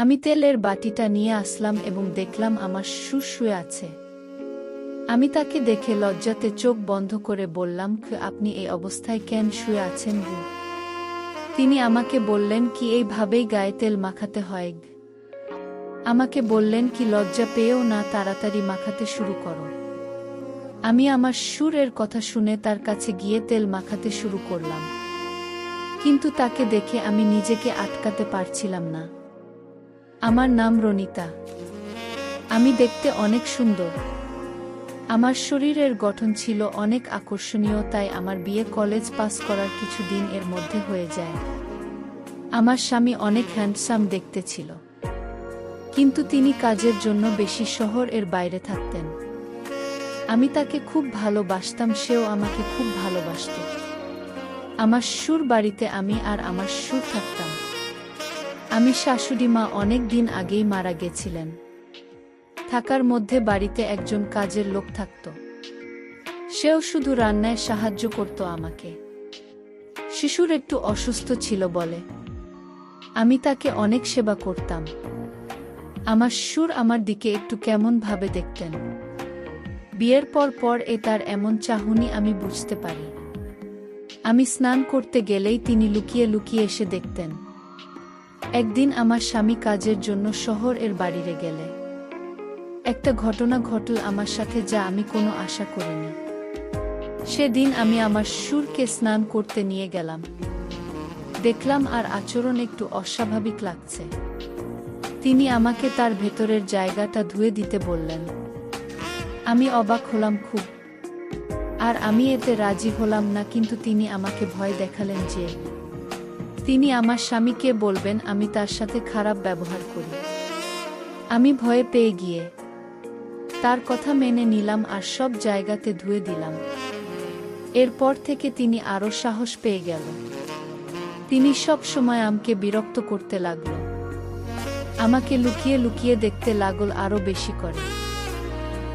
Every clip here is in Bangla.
আমি তেলের বাটিটা নিয়ে আসলাম এবং দেখলাম আমার শ্বশুর শুয়ে আছে। আমি তাকে দেখে লজ্জাতে চোখ বন্ধ করে বললাম আপনি এই অবস্থায় কেন শুয়ে আছেন গু? তিনি আমাকে বললেন, কি এইভাবেই গায়ে তেল মাখাতে হয় আমাকে বললেন, কি লজ্জা পেয়েও না তাড়াতাড়ি মাখাতে শুরু করো। আমি আমার সুরের কথা শুনে তার কাছে গিয়ে তেল মাখাতে শুরু করলাম। কিন্তু তাকে দেখে আমি নিজেকে আটকাতে পারছিলাম না। আমার নাম রনিতা। আমি দেখতে অনেক সুন্দর। আমার শরীরের গঠন ছিল অনেক আকর্ষণীয়, তাই আমার বিয়ে কলেজ পাস করার কিছু দিন এর মধ্যে হয়ে যায়। আমার স্বামী অনেক হ্যান্ডসাম দেখতে ছিল। কিন্তু তিনি কাজের জন্য বেশি শহর এর বাইরে থাকতেন। আমি তাকে খুব ভালোবাসতাম, সেও আমাকে খুব ভালোবাসত। আমার সুর বাড়িতে আমি আর আমার সুর থাকতাম। আমি শাশুড়ি মা অনেক দিন আগেই মারা গেছিলেন। থাকার মধ্যে বাড়িতে একজন কাজের লোক থাকত। সেও শুধু রান্নায় সাহায্য করত আমাকে। শিশুর একটু অসুস্থ ছিল বলে। আমি তাকে অনেক সেবা করতাম। আমার সুর আমার দিকে একটু কেমন ভাবে দেখতেন। বিয়ের পর পর এ তার এমন চাহনি আমি বুঝতে পারি। আমি স্নান করতে গেলেই তিনি লুকিয়ে লুকিয়ে এসে দেখতেন। একদিন আমার স্বামী কাজের জন্য শহর এর বাড়িরে গেলে। একটা ঘটনা ঘটল আমার সাথে যা আমি কোনো আশা করিনি। সেদিন আমি আমার সুরকে স্নান করতে নিয়ে গেলাম। দেখলাম আর আচরণ একটু অস্বাভাবিক লাগছে। তিনি আমাকে তার ভেতরের জায়গাটা ধুয়ে দিতে বললেন। আমি অবাক হলাম খুব। আর আমি এতে রাজি হলাম না, কিন্তু তিনি আমাকে ভয় দেখালেন যে তিনি আমার স্বামীকে বলবেন, আমি তার সাথে খারাপ ব্যবহার করি। আমি ভয়ে পেয়ে গিয়ে তার কথা মেনে নিলাম আর সব জায়গাতে ধুয়ে দিলাম। এরপর থেকে তিনি আরও সাহস পেয়ে গেল। তিনি সব সময় আমাকে বিরক্ত করতে লাগল। আমাকে লুকিয়ে লুকিয়ে দেখতে লাগল আরও বেশি করে।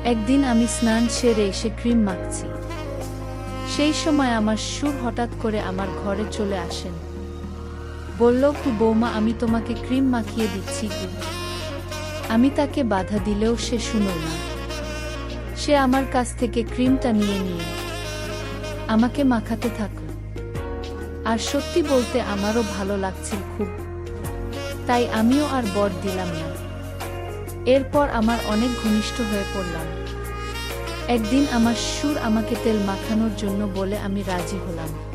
একদিন আমি স্নান সেরে এসে ক্রিম মাখছি। সেই সময় আমার সুর হঠাৎ করে আমার ঘরে চলে আসেন। বলল কু বৌমা, আমি তোমাকে ক্রিম মাখিয়ে দিচ্ছি কু? আমি তাকে বাধা দিলেও সে শুনল না। সে আমার কাছ থেকে ক্রিমটা নিয়ে নিয়ে আমাকে মাখাতে থাকল আর সত্যি বলতে আমারও ভালো লাগছিল খুব। তাই আমিও আর বর দিলাম না। এরপর আমার অনেক ঘনিষ্ঠ হয়ে পড়লাম। একদিন আমার সুর আমাকে তেল মাখানোর জন্য বলে আমি রাজি হলাম।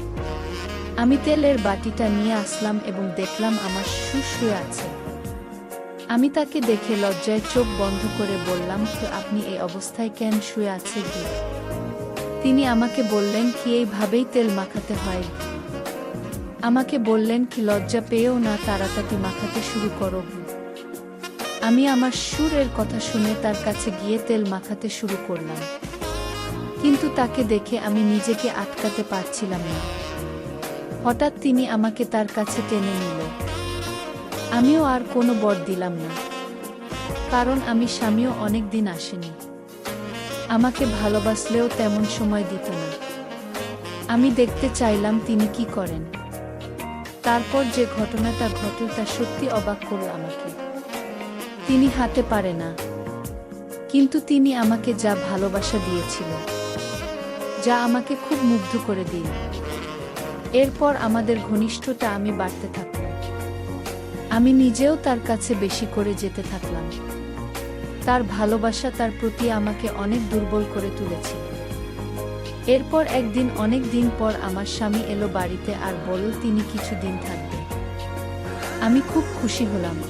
আমি তেলের বাটিটা নিয়ে আসলাম এবং দেখলাম আমার সুর শুয়ে আছে। আমি তাকে দেখে লজ্জায় চোখ বন্ধ করে বললাম, তো আপনি এই অবস্থায় কেন শুয়ে আছে কি তিনি আমাকে বললেন, কি এইভাবেই তেল মাখাতে হয়? আমাকে বললেন, কি লজ্জা পেয়েও না তাড়াতাড়ি মাখাতে শুরু করো। আমি আমার সুরের কথা শুনে তার কাছে গিয়ে তেল মাখাতে শুরু করলাম। কিন্তু তাকে দেখে আমি নিজেকে আটকাতে পারছিলাম না। হঠাৎ তিনি আমাকে তার কাছে টেনে নিল। আমিও আর কোনো বর দিলাম না। কারণ আমি স্বামীও অনেক দিন আসেনি। আমাকে ভালোবাসলেও তেমন সময় দিত না। আমি দেখতে চাইলাম তিনি কি করেন। তারপর যে ঘটনাটা ঘটল তা সত্যি অবাক করল আমাকে। তিনি হাতে পারে না। কিন্তু তিনি আমাকে যা ভালোবাসা দিয়েছিল, যা আমাকে খুব মুগ্ধ করে দিল। এরপর আমাদের ঘনিষ্ঠতা আমি বাড়তে থাকলাম। আমি নিজেও তার কাছে বেশি করে যেতে থাকলাম। তার ভালোবাসা তার প্রতি আমাকে অনেক দুর্বল করে তুলেছে। এরপর একদিন, অনেক দিন পর আমার স্বামী এলো বাড়িতে আর বলল, তিনি কিছু দিন থাকবে। আমি খুব খুশি হলাম।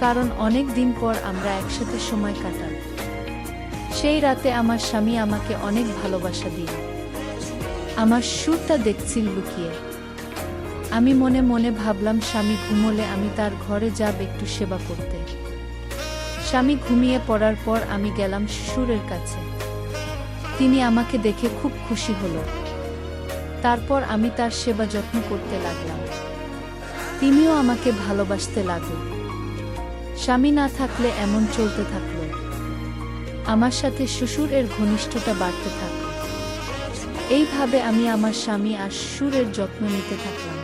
কারণ অনেক দিন পর আমরা একসাথে সময় কাটাল সেই রাতে আমার স্বামী আমাকে অনেক ভালোবাসা দিল। আমার সুরটা দেখছিল লুকিয়ে। আমি মনে মনে ভাবলাম, স্বামী ঘুমোলে আমি তার ঘরে যাব একটু সেবা করতে। স্বামী ঘুমিয়ে পড়ার পর আমি গেলাম সুরের কাছে। তিনি আমাকে দেখে খুব খুশি হলো। তারপর আমি তার সেবা যত্ন করতে লাগলাম। তিনিও আমাকে ভালোবাসতে লাগল। স্বামী না থাকলে এমন চলতে থাকল। আমার সাথে শ্বশুর এর ঘনিষ্ঠতা বাড়তে থাকল। এইভাবে আমি আমার স্বামী আর সুরের যত্ন নিতে থাকলাম।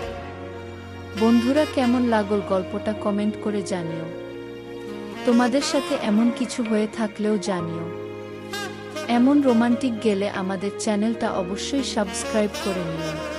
বন্ধুরা, কেমন লাগল গল্পটা কমেন্ট করে জানিও। তোমাদের সাথে এমন কিছু হয়ে থাকলেও জানিও। এমন রোমান্টিক গেলে আমাদের চ্যানেলটা অবশ্যই সাবস্ক্রাইব করে নিও।